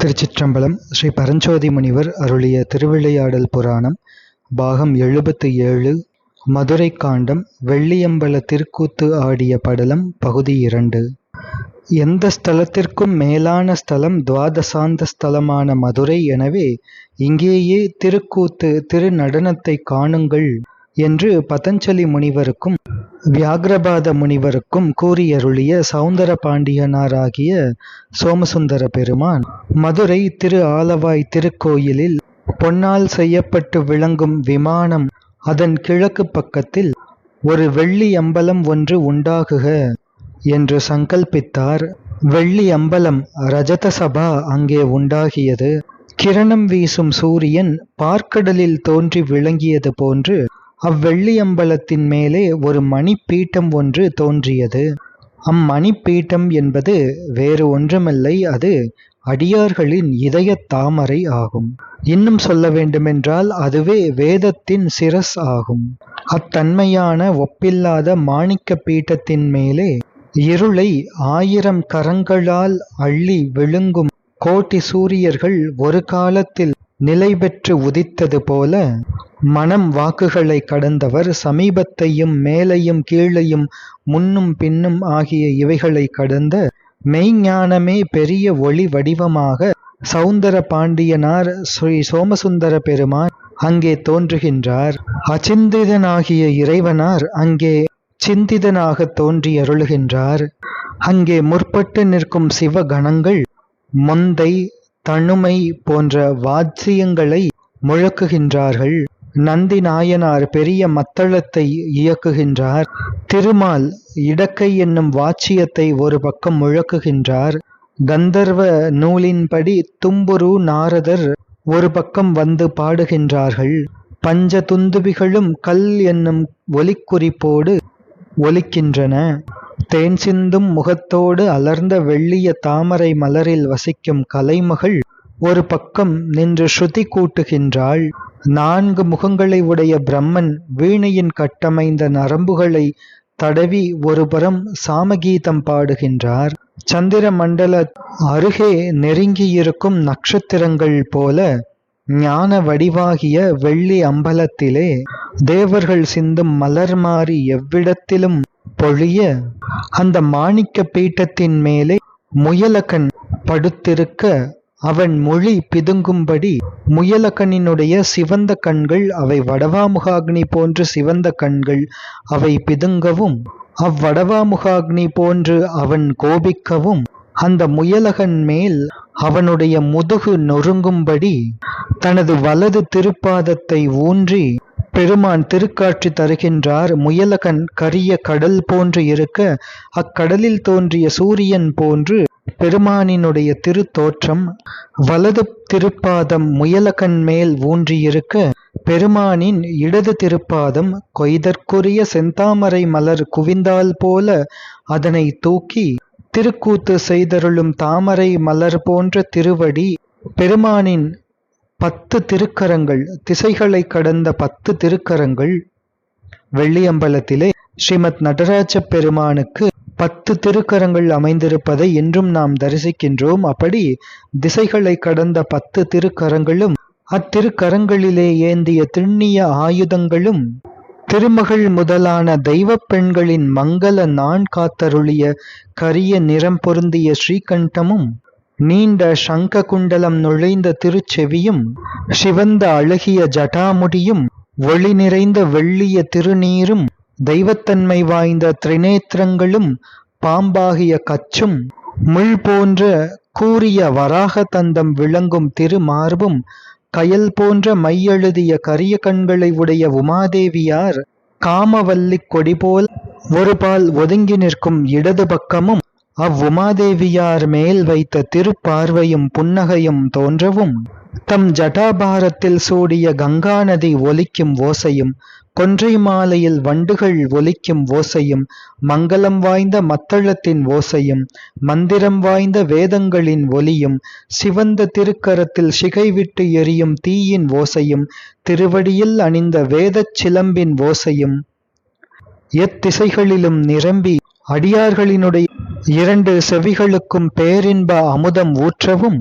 திருச்சிற்றம்பலம் ஸ்ரீ பரஞ்சோதி முனிவர் அருளிய திருவிளையாடல் புராணம் பாகம் எழுபத்து ஏழு மதுரை காண்டம் வெள்ளியம்பல திருக்கூத்து ஆடிய படலம் பகுதி இரண்டு. எந்த ஸ்தலத்திற்கும் மேலான ஸ்தலம் துவாதசாந்த ஸ்தலமான மதுரை எனவே இங்கேயே திருக்கூத்து திருநடனத்தை காணுங்கள் என்று பதஞ்சலி முனிவருக்கும் வியாகிரபாத முனிவருக்கும் கூறியருளிய சௌந்தர பாண்டியனாராகிய சோமசுந்தர பெருமான் மதுரை திரு ஆலவாய் திருக்கோயிலில் பொன்னால் செய்யப்பட்டு விளங்கும் விமானம் அதன் கிழக்கு பக்கத்தில் ஒரு வெள்ளி அம்பலம் ஒன்று உண்டாகுக என்று சங்கல்பித்தார். வெள்ளி அம்பலம் ரஜதசபா அங்கே உண்டாகியது. கிரணம் வீசும் சூரியன் பார்க்கடலில் தோன்றி விளங்கியது போன்று அவ்வெள்ளியம்பலத்தின் மேலே ஒரு மணிப்பீட்டம் ஒன்று தோன்றியது. அம்மணிப்பீட்டம் என்பது வேறு ஒன்றுமில்லை அது அடியார்களின் இதய தாமரை ஆகும். இன்னும் சொல்ல வேண்டுமென்றால் அதுவே வேதத்தின் சிரஸ் ஆகும். அத்தன்மையான ஒப்பில்லாத மாணிக்க பீட்டத்தின் மேலே இருளை ஆயிரம் கரங்களால் அள்ளி விழுங்கும் கோட்டி சூரியர்கள் ஒரு காலத்தில் நிலை பெற்று உதித்தது போல மனம் வாக்குகளை கடந்தவர் சமீபத்தையும் மேலையும் கீழையும் முன்னும் பின்னும் ஆகிய இவைகளை கடந்த மெய்ஞானமே பெரிய ஒளி வடிவமாக சௌந்தர பாண்டியனார் ஸ்ரீ சோமசுந்தர பெருமான் அங்கே தோன்றுகின்றார். அச்சிந்திதனாகிய இறைவனார் அங்கே சிந்திதனாக தோன்றி அருளுகின்றார். அங்கே முற்பட்டு நிற்கும் சிவகணங்கள் மொந்தை தனுமை போன்ற வாத்தியங்களை முழக்குகின்றார்கள். நந்தி நாயனார் பெரிய மத்தளத்தை இயக்குகின்றார். திருமால் இடக்கை என்னும் வாச்சியத்தை ஒரு பக்கம் முழக்குகின்றார். கந்தர்வ நூலின்படி தும்புரு நாரதர் ஒரு பக்கம் வந்து பாடுகின்றார்கள். பஞ்ச துந்துபிகளும் கல் என்னும் ஒலிக்குறிப்போடு ஒலிக்கின்றன. தேன் சிந்தும் முகத்தோடு அலர்ந்த வெள்ளிய தாமரை மலரில் வசிக்கும் கலைமகள் ஒரு பக்கம் நின்று ஸ்ருதி கூட்டுகின்றாள். நான்கு முகங்களை உடைய பிரம்மன் வீணையின் கட்டமைந்த நரம்புகளை தடவி ஒருபுறம் சாமகீதம் பாடுகின்றார். சந்திர மண்டல அருகே நெருங்கியிருக்கும் நட்சத்திரங்கள் போல ஞான வடிவாகிய வெள்ளி அம்பலத்திலே தேவர்கள் சிந்தும் மலர் மாறி எவ்விடத்திலும் பொழிய அந்த மாணிக்க பீட்டத்தின் மேலே முயலகன் படுத்திருக்க அவன் மொழி பிதுங்கும்படி முயலகனினுடைய சிவந்த கண்கள் அவை வடவாமுகாக்னி போன்று சிவந்த கண்கள் அவை பிதுங்கவும் அவ்வடவாமுகாக்னி போன்று அவன் கோபிக்கவும் அந்த முயலகன் மேல் அவனுடைய முதுகு நொறுங்கும்படி தனது வலது திருப்பாதத்தை ஊன்றி பெருமான் திருக்காட்சி தருகின்றார். முயலகன் கரிய கடல் போன்று இருக்க அக்கடலில் தோன்றிய சூரியன் போன்று பெருமானினுடைய திருத்தோற்றம் வலது திருப்பாதம் முயலகன் மேல் ஊன்றியிருக்க பெருமானின் இடது திருப்பாதம் கொய்தற்குரிய செந்தாமரை மலர் குவிந்தால் போல அதனை தூக்கி திருக்கூத்து செய்தருளும் தாமரை மலர் போன்ற திருவடி பெருமானின் பத்து திருக்கரங்கள் திசைகளை கடந்த பத்து திருக்கரங்கள் வெள்ளியம்பலத்திலே ஸ்ரீமத் நடராஜ பெருமானுக்கு பத்து திருக்கரங்கள் அமைந்திருப்பதை இன்றும் நாம் தரிசிக்கின்றோம். அப்படி திசைகளை கடந்த பத்து திருக்கரங்களும் அத்திருக்கரங்களிலே ஏந்திய திண்ணிய ஆயுதங்களும் திருமகள் முதலான தெய்வ பெண்களின் மங்கள நான் காத்தருளிய கரிய நிறம் பொருந்திய ஸ்ரீகண்டமும் நீண்ட சங்க குண்டலம் நுழைந்த திருச்செவியும் சிவந்த அழகிய ஜட்டாமுடியும் ஒளி நிறைந்த வெள்ளிய திருநீரும் தெய்வத்தன்மை வாய்ந்த திரிநேத்திரங்களும் பாம்பாகிய கச்சும் முள் போன்ற கூறிய வராக தந்தம் விளங்கும் திருமார்பும் கயல் போன்ற மையெழுதிய கரிய கண்களை உடைய உமாதேவியார் காமவல்லிக் கொடி போல் ஒருபால் ஒதுங்கி நிற்கும் இடது பக்கமும் அவ்வுமாதேவியார் மேல் வைத்த திருப்பார்வையும் புன்னகையும் தோன்றவும் தம் ஜட்டாபாரத்தில் சூடிய கங்கா நதி ஒலிக்கும் ஓசையும் கொன்றை மாலையில் வண்டுகள் ஒலிக்கும் ஓசையும் மங்களம் வாய்ந்த மத்தளத்தின் ஓசையும் மந்திரம் வாய்ந்த வேதங்களின் ஒலியும் சிவந்த திருக்கரத்தில் சிகை விட்டு எரியும் தீயின் ஓசையும் திருவடியில் அணிந்த வேதச் சிலம்பின் ஓசையும் எத்திசைகளிலும் நிரம்பி அடியார்களினுடைய இரண்டு செவிகளுக்கும் பேரின்ப அமுதம் ஊற்றவும்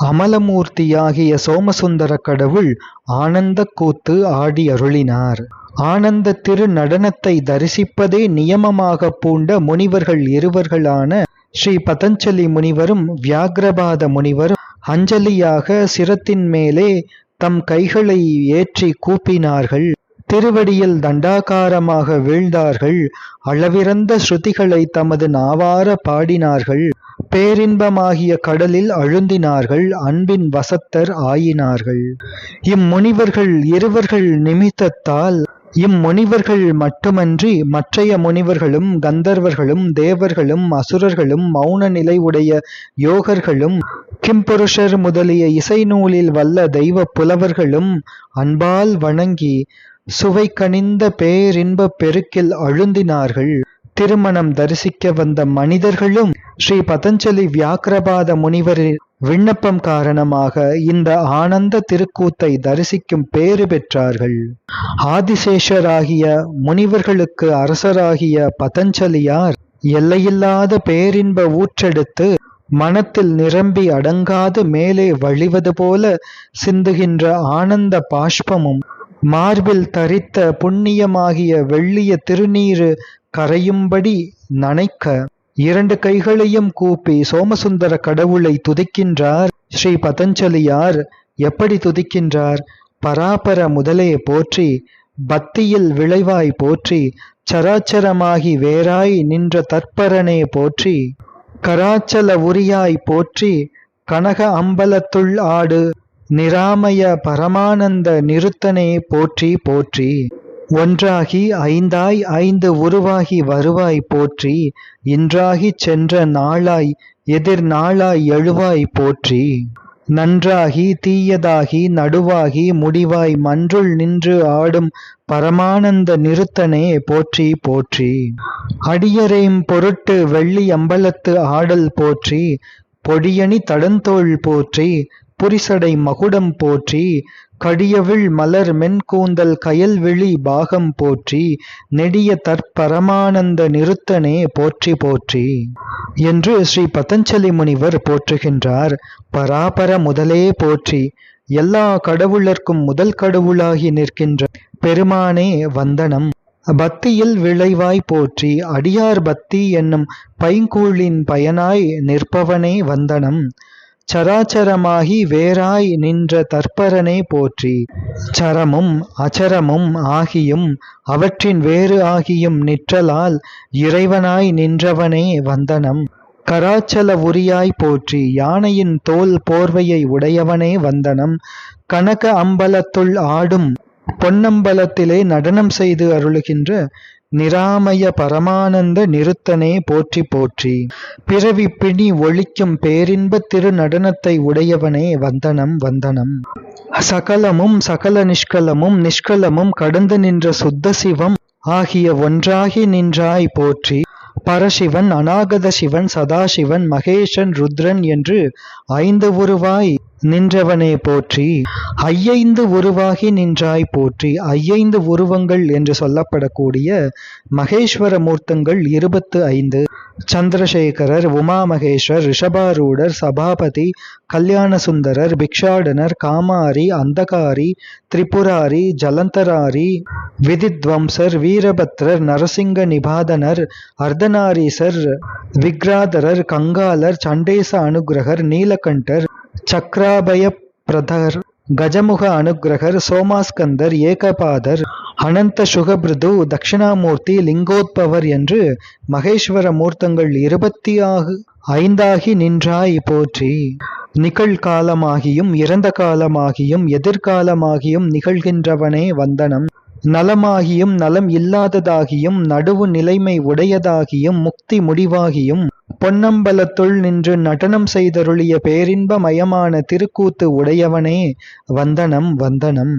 அமலமூர்த்தியாகிய சோமசுந்தர கடவுள் ஆனந்த கூத்து ஆடி அருளினார். ஆனந்த திரு நடனத்தை தரிசிப்பதே நியமமாக பூண்ட முனிவர்கள் இருவர்களான ஸ்ரீ பதஞ்சலி முனிவரும் வியாகிரபாத முனிவரும் அஞ்சலியாக சிரத்தின் மேலே தம் கைகளை ஏற்றி கூப்பினார்கள். திருவடியில் தண்டாகாரமாக வீழ்ந்தார்கள். அளவிறந்த ஸ்ருதிகளை தமது நாவார பாடினார்கள். பேரின்பமாகிய கடலில் அழுந்தினார்கள். அன்பின் வசத்தர் ஆயினார்கள். இம்முனிவர்கள் இருவர்கள் நிமித்தத்தால் இம்முனிவர்கள் மட்டுமன்றி மற்றைய முனிவர்களும் கந்தர்வர்களும் தேவர்களும் அசுரர்களும் மௌன நிலை உடைய யோகர்களும் கிம்புருஷர் முதலிய இசை நூலில் வல்ல தெய்வ புலவர்களும் அன்பால் வணங்கி சுவை கனிந்த பேரின்பப் பெருக்கில் அழுந்தினார்கள். திருமணம் தரிசிக்க வந்த மனிதர்களும் ஸ்ரீ பதஞ்சலி வியாக்கிரபாத முனிவரின் விண்ணப்பம் காரணமாக இந்த ஆனந்த திருக்கூத்தை தரிசிக்கும் பேறு பெற்றார்கள். ஆதிசேஷராகிய முனிவர்களுக்கு அரசராகிய பதஞ்சலியார் எல்லையில்லாத பேரின்ப ஊற்றெடுத்து மனத்தில் நிரம்பி அடங்காது மேலே வழிவது போல சிந்துகின்ற ஆனந்த பாஷ்பமும் மார்பில் தரித்த புண்ணியமாகிய வெள்ளிய திருநீறு கரையும்படி நனைக்க இரண்டு கைகளையும் கூப்பி சோமசுந்தர கடவுளை துதிக்கின்றார். ஸ்ரீ பதஞ்சலியார் எப்படி துதிக்கின்றார்? பராபர முதலே போற்றி பக்தியில் விளைவாய் போற்றி சராச்சரமாகி வேறாய் நின்ற தற்பரனே போற்றி கராச்சல உரியாய் போற்றி கனக அம்பலத்துள் ஆடு நிராமய பரமானந்த நிறுத்தனே போற்றி போற்றி. ஒன்றாகி ஐந்தாய் ஐந்து உருவாகி வருவாய் போற்றி. இன்றாகிச் சென்ற நாளாய் எதிர் நாளாய் எழுவாய் போற்றி. நன்றாகி தீயதாகி நடுவாகி முடிவாய் மன்றுள் நின்று ஆடும் பரமானந்த நிறுத்தனே போற்றி போற்றி. அடியரையும் பொருட்டு வெள்ளி அம்பலத்து ஆடல் போற்றி. பொடியணி தடந்தோள் போற்றி. புரிசடை மகுடம் போற்றி கடியவிழ் மலர் மென்கூந்தல் கயல்விழி பாகம் போற்றி நெடிய தற்பரமானந்த நிறுத்தனே போற்றி போற்றி என்று ஸ்ரீ பதஞ்சலி முனிவர் போற்றுகின்றார். பராபர முதலே போற்றி எல்லா கடவுளர்க்கும் முதல் கடவுளாகி நிற்கின்ற பெருமானே வந்தனம். பக்தியில் விளைவாய் போற்றி அடியார் பக்தி என்னும் பைங்கூழின் பயனாய் நிற்பவனே வந்தனம். சராச்சரமாகி வேறாய் நின்ற தற்பரனே போற்றி. சரமும் அச்சரமும் ஆகியும் அவற்றின் வேறு ஆகியும் நிற்றலால் இறைவனாய் நின்றவனே வந்தனம். கராச்சல உரியாய் போற்றி யானையின் தோல் போர்வையை உடையவனே வந்தனம். கனக அம்பலத்துள் ஆடும் பொன்னம்பலத்திலே நடனம் செய்து அருளுகின்ற நிராமய பரமானந்த நிறுத்தனே போற்றி போற்றி. பிறவி பிணி ஒழிக்கும் பேரின்ப திரு நடனத்தை உடையவனே வந்தனம் வந்தனம். சகலமும் சகல நிஷ்கலமும் நிஷ்கலமும் கடந்து நின்ற சுத்த சிவம் ஆகிய ஒன்றாகி நின்றாய் போற்றி. பரசிவன் அநாகத சிவன் சதாசிவன் மகேஷன் ருத்ரன் என்று ஐந்து உருவாய் நின்றவனே போற்றி. ஐயைந்து உருவாகி நின்றாய் போற்றி. ஐயைந்து உருவங்கள் என்று சொல்லப்படக்கூடிய மகேஸ்வர மூர்த்தங்கள் இருபத்து ஐந்து. சந்திரசேகரர் உமா மகேஸ்வர் ரிஷபாரூடர் சபாபதி கல்யாண சுந்தரர் பிக்ஷாடனர் காமாரி அந்தகாரி திரிபுராரி ஜலந்தராரி விதித்வம்சர் வீரபத்ரர் நரசிங்க நிபாதனர் அர்த்தநாரீசர் விக்ராதரர் கங்காலர் சண்டேச அனுகிரகர் நீலகண்டர் சக்ராபய பிரதர் கஜமுக அனுகிரகர் சோமாஸ்கந்தர் ஏகபாதர் அனந்த சுகபிருது தட்சிணாமூர்த்தி லிங்கோத்பவர் என்று மகேஸ்வர மூர்த்தங்கள் இருபத்தி ஆகு ஐந்தாகி நின்றாய் போற்றி. நிகழ்காலமாகியும் இறந்த காலமாகியும் எதிர்காலமாகியும் நிகழ்கின்றவனே வந்தனம். நலமாகியும் நலம் இல்லாததாகியும் நடுவு நிலைமை உடையதாகியும் முக்தி முடிவாகியும் பொன்னம்பலத்துள் நின்று நடனம் செய்தருளிய பேரின்பமயமான திருக்கூத்து உடையவனே வந்தனம் வந்தனம்.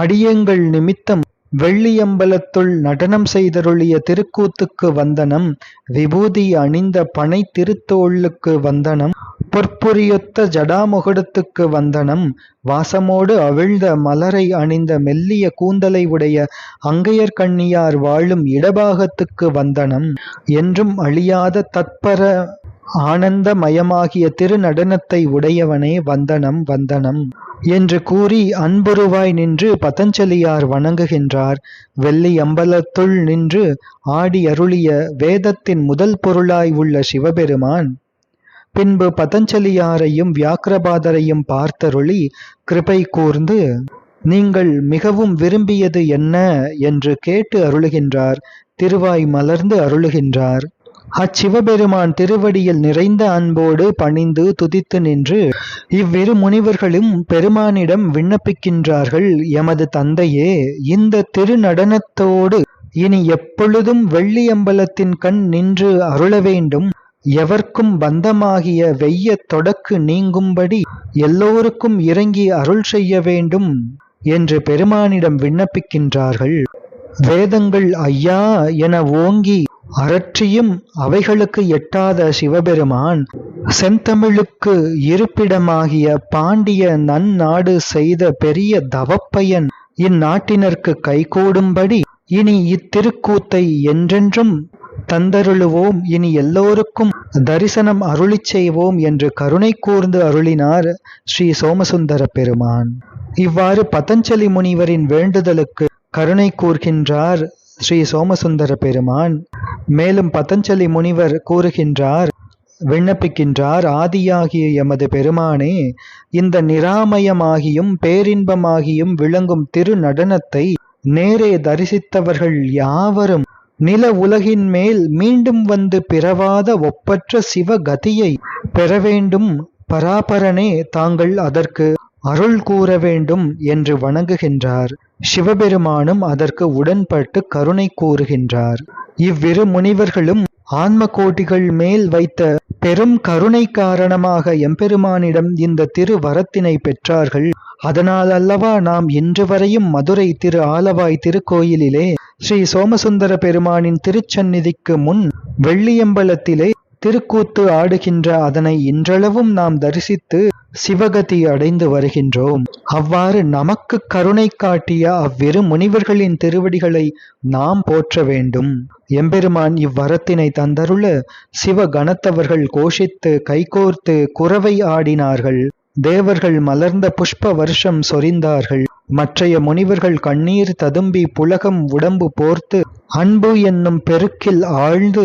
அடியங்கள் நிமித்தம் வெள்ளியம்பலத்துள் நடனம் செய்தருளிய திருக்கூத்துக்கு வந்தனம் விபூதி அணிந்த பனை திருத்தோளுக்கு வந்தனம். பொற்புரியொத்த ஜடாமுகுடத்துக்கு வந்தனம் வாசமோடு அவிழ்ந்த மலரை அணிந்த மெல்லிய கூந்தலை உடைய அங்கையர் கண்ணியார் வாழும் இடபாகத்துக்கு வந்தனம் என்றும் அழியாத தத்பர ஆனந்தமயமாகிய திருநடனத்தை உடையவனே வந்தனம் வந்தனம். என்று கூறி அன்புருவாய் நின்று பதஞ்சலியார் வணங்குகின்றார். வெள்ளி அம்பலத்துள் நின்று ஆடி அருளிய வேதத்தின் முதல் பொருளாய் உள்ள சிவபெருமான் பின்பு பதஞ்சலியாரையும் வியாக்கிரபாதரையும் பார்த்தருளி கிருபை கூர்ந்து நீங்கள் மிகவும் விரும்பியது என்ன என்று கேட்டு அருளுகின்றார். திருவாய் மலர்ந்து அருளுகின்றார். அச்சிவபெருமான் திருவடியில் நிறைந்த அன்போடு பணிந்து துதித்து நின்று இவ்விரு முனிவர்களும் பெருமானிடம் விண்ணப்பிக்கின்றார்கள் எமது தந்தையே இந்த திருநடனத்தோடு இனி எப்பொழுதும் வெள்ளியம்பலத்தின் கண் நின்று அருள வேண்டும். எவர்க்கும் பந்தமாகிய வெய்ய தொடக்கு நீங்கும்படி எல்லோருக்கும் இறங்கி அருள் செய்ய வேண்டும் என்று பெருமானிடம் விண்ணப்பிக்கின்றார்கள். வேதங்கள் ஐயா என ஓங்கி அரற்றியும் அவைகளுக்கு எட்டாத சிவபெருமான் செந்தமிழுக்கு இருப்பிடமாகிய பாண்டிய நன்னாடு செய்த பெரிய தவப்பயன் இந்நாட்டினருக்கு கைகூடும்படி இனி இத்திருக்கூத்தை என்றென்றும் தந்தருளுவோம். இனி எல்லோருக்கும் தரிசனம் அருளிச் செய்வோம் என்று கருணை கூர்ந்து அருளினார் ஸ்ரீ சோமசுந்தர பெருமான். இவ்வாறு பதஞ்சலி முனிவரின் வேண்டுதலுக்கு கருணை கூர்கின்றார் ஸ்ரீ சோமசுந்தர பெருமான். மேலும் பதஞ்சலி முனிவர் கூறுகின்றார் விண்ணப்பிக்கின்றார் ஆதியாகிய எமது பெருமானே இந்த நிராமயமாகியும் பேரின்பமாகியும் விளங்கும் திரு நடனத்தை நேரே தரிசித்தவர்கள் யாவரும் நில உலகின் மேல் மீண்டும் வந்து பிறவாத ஒப்பற்ற சிவகதியை பெற வேண்டும் பராபரனே தாங்கள் அதற்கு அருள் கூற வேண்டும் என்று வணங்குகின்றார். சிவபெருமானும் அதற்கு உடன்பட்டு கருணை கூறுகின்றார். இவ்விரு முனிவர்களும் ஆன்ம கோட்டிகள் மேல் வைத்த பெரும் கருணை காரணமாக எம்பெருமானிடம் இந்த திரு வரத்தினை பெற்றார்கள். அதனால் அல்லவா நாம் இன்று வரையும் மதுரை திரு ஆலவாய் திருக்கோயிலிலே ஸ்ரீ சோமசுந்தர பெருமானின் திருச்சந்நிதிக்கு முன் வெள்ளியம்பலத்திலே திருக்கூத்து ஆடுகின்ற அதனை இன்றளவும் நாம் தரிசித்து சிவகதி அடைந்து வருகின்றோம். அவ்வாறு நமக்கு கருணை காட்டிய அவ்விரு முனிவர்களின் திருவடிகளை நாம் போற்ற வேண்டும். எம்பெருமான் இவ்வரத்தினை தந்தருள சிவ கணத்தவர்கள் கோஷித்து கைகோர்த்து குறவை ஆடினார்கள். தேவர்கள் மலர்ந்த புஷ்ப வருஷம் சொரிந்தார்கள். மற்றைய முனிவர்கள் கண்ணீர் ததும்பி புலகம் உடம்பு போர்த்து அன்பு என்னும் பெருக்கில் ஆழ்ந்து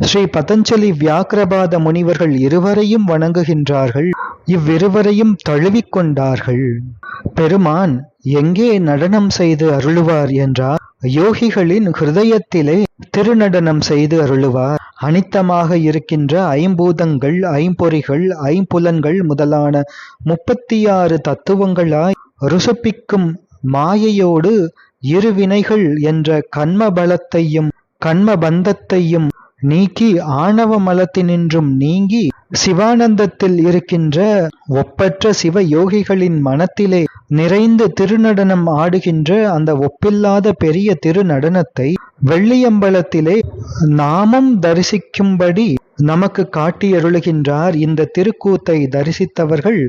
ஸ்ரீ பதஞ்சலி வியாக்கிரபாத முனிவர்கள் இருவரையும் வணங்குகின்றார்கள். இவ்விருவரையும் தழுவிக்கொண்டார்கள். பெருமான் எங்கே நடனம் செய்து அருளுவார் என்றார். யோகிகளின் ஹிருதயத்திலே திருநடனம் செய்து அருளுவார். அனித்தமாக இருக்கின்ற ஐம்பூதங்கள் ஐம்பொறிகள் ஐம்புலன்கள் முதலான முப்பத்தி ஆறு தத்துவங்களாய் ருசுப்பிக்கும் மாயையோடு இருவினைகள் என்ற கண்ம பலத்தையும் கண்ம பந்தத்தையும் நீக்கி ஆணவ மலத்தினின்றும் நீங்கி சிவானந்தத்தில் இருக்கின்ற ஒப்பற்ற சிவ யோகிகளின் மனத்திலே நிறைந்து திருநடனம் ஆடுகின்ற அந்த ஒப்பில்லாத பெரிய திருநடனத்தை வெள்ளியம்பலத்திலே நாமும் தரிசிக்கும்படி நமக்கு காட்டியருளுகின்றார். இந்த திருக்கூத்தை தரிசித்தவர்கள்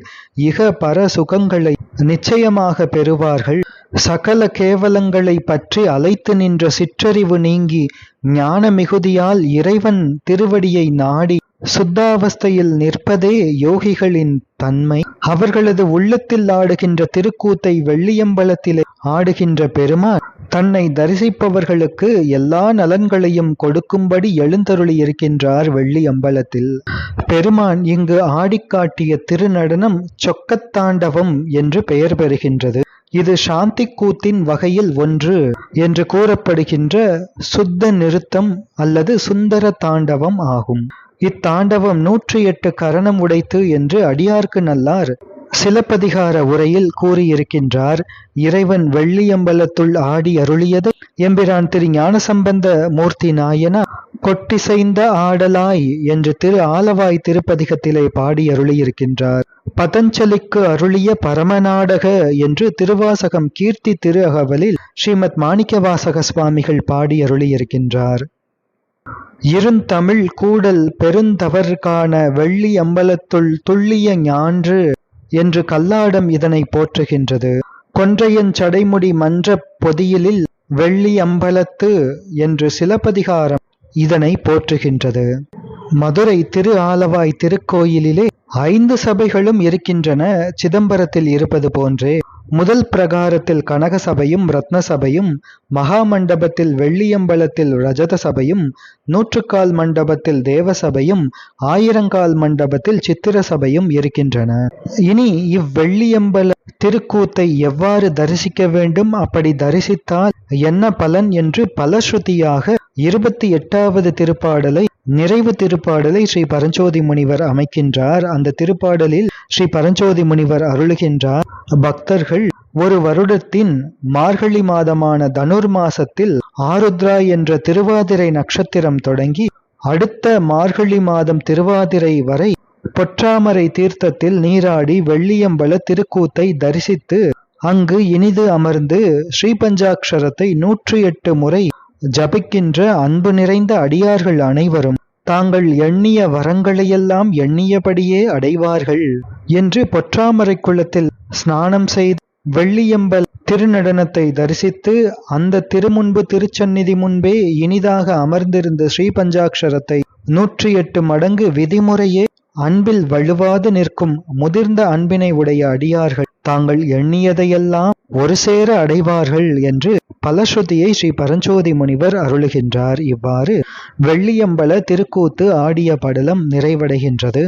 இக பர சுகங்களை நிச்சயமாக பெறுவார்கள். சகல கேவலங்களை பற்றி அலைத்து நின்ற சிற்றறிவு நீங்கி ஞான மிகுதியால் இறைவன் திருவடியை நாடி சுத்தாவஸ்தையில் நிற்பதே யோகிகளின் தன்மை. அவர்களது உள்ளத்தில் ஆடுகின்ற திருக்கூத்தை வெள்ளியம்பலத்திலே ஆடுகின்ற பெருமான் தன்னை தரிசிப்பவர்களுக்கு எல்லா நலன்களையும் கொடுக்கும்படி எழுந்தருளி இருக்கின்றார் வெள்ளி அம்பலத்தில் பெருமான் இங்கு ஆடிக்காட்டிய திருநடனம் சொக்கத்தாண்டவம் என்று பெயர் பெறுகின்றது. இது சாந்தி கூத்தின் வகையில் ஒன்று என்று கூறப்படுகின்ற சுத்த நிறுத்தம் அல்லது சுந்தர தாண்டவம் ஆகும். இத்தாண்டவம் நூற்றி எட்டு கரணம் உடைத்து என்று அடியார்க்கு நல்லார் சிலப்பதிகார உரையில் கூறியிருக்கின்றார் இறைவன் வெள்ளியம்பலத்துள் ஆடி அருளியது எம்பிரான் திரு ஞானசம்பந்த மூர்த்தி நாயனா கொட்டிசைந்த ஆடலாய் என்று திரு ஆலவாய் திருப்பதிகத்திலே பாடி அருளியிருக்கின்றார். பதஞ்சலிக்கு அருளிய பரமநாடக என்று திருவாசகம் கீர்த்தி திரு அகவலில் ஸ்ரீமத் மாணிக்கவாசக சுவாமிகள் பாடி அருளியிருக்கின்றார். இருந்தமிழ் கூடல் பெருந்தவர்கான வெள்ளி அம்பலத்துள் துள்ளிய ஞான்று என்று கல்லாடம் இதனை போற்றுகின்றது. கொன்றையன் சடைமுடி மன்ற பொதியிலில் வெள்ளி அம்பலத்து என்று சிலப்பதிகாரம் இதனை போற்றுகின்றது. மதுரை திரு ஆலவாய் திருக்கோயிலிலே ஐந்து சபைகளும் இருக்கின்றன. சிதம்பரத்தில் இருப்பது போன்றே முதல் பிரகாரத்தில் கனக சபையும் ரத்ன சபையும் மகா மண்டபத்தில் வெள்ளியம்பலத்தில் ரஜத சபையும் நூற்றுக்கால் மண்டபத்தில் தேவ சபையும் ஆயிரங்கால் மண்டபத்தில் சித்திர சபையும் இருக்கின்றன. இனி இவ்வெள்ளியம்பல திருக்கூத்தை எவ்வாறு தரிசிக்க வேண்டும்? அப்படி தரிசித்தால் என்ன பலன் என்று பலஸ்ருதியாக இருபத்தி எட்டாவது திருப்பாடலை நிறைவு திருப்பாடலை ஸ்ரீ பரஞ்சோதி முனிவர் அமைக்கின்றார். அந்த திருப்பாடலில் ஸ்ரீ பரஞ்சோதி முனிவர் அருளுகின்றார் பக்தர்கள் ஒரு வருடத்தின் மார்கழி மாதமான தனுர் மாசத்தில் ஆருத்ரா என்ற திருவாதிரை நட்சத்திரம் தொடங்கி அடுத்த மார்கழி மாதம் திருவாதிரை வரை பொற்றாமரை தீர்த்தத்தில் நீராடி வெள்ளியம்பல திருக்கூத்தை தரிசித்து அங்கு இனிது அமர்ந்து ஸ்ரீபஞ்சாட்சரத்தை நூற்றி எட்டு முறை ஜபிக்கின்ற அன்பு நிறைந்த அடியார்கள் அனைவரும் தாங்கள் எண்ணிய வரங்களையெல்லாம் எண்ணியபடியே அடைவார்கள் என்று பொற்றாமரை குளத்தில் ஸ்நானம் செய்து வெள்ளியம்பல் திருநடனத்தை தரிசித்து அந்த திருமுன்பு திருச்சந்நிதி முன்பே இனிதாக அமர்ந்திருந்த ஸ்ரீபஞ்சாட்சரத்தை நூற்றி எட்டு மடங்கு விதிமுறையே அன்பில் வலுவாது நிற்கும் முதிர்ந்த அன்பினை உடைய அடியார்கள் தாங்கள் எண்ணியதையெல்லாம் ஒரு சேர அடைவார்கள் என்று பலஸ்ருதியை ஸ்ரீ பரஞ்சோதி முனிவர் அருளுகின்றார். இவ்வாறு வெள்ளியம்பல திருக்கூத்து ஆடிய படலம் நிறைவடைகின்றது.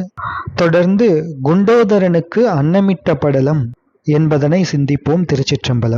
தொடர்ந்து குண்டோதரனுக்கு அன்னமிட்ட படலம் என்பதனை சிந்திப்போம் திருச்சிற்றம்பலம்.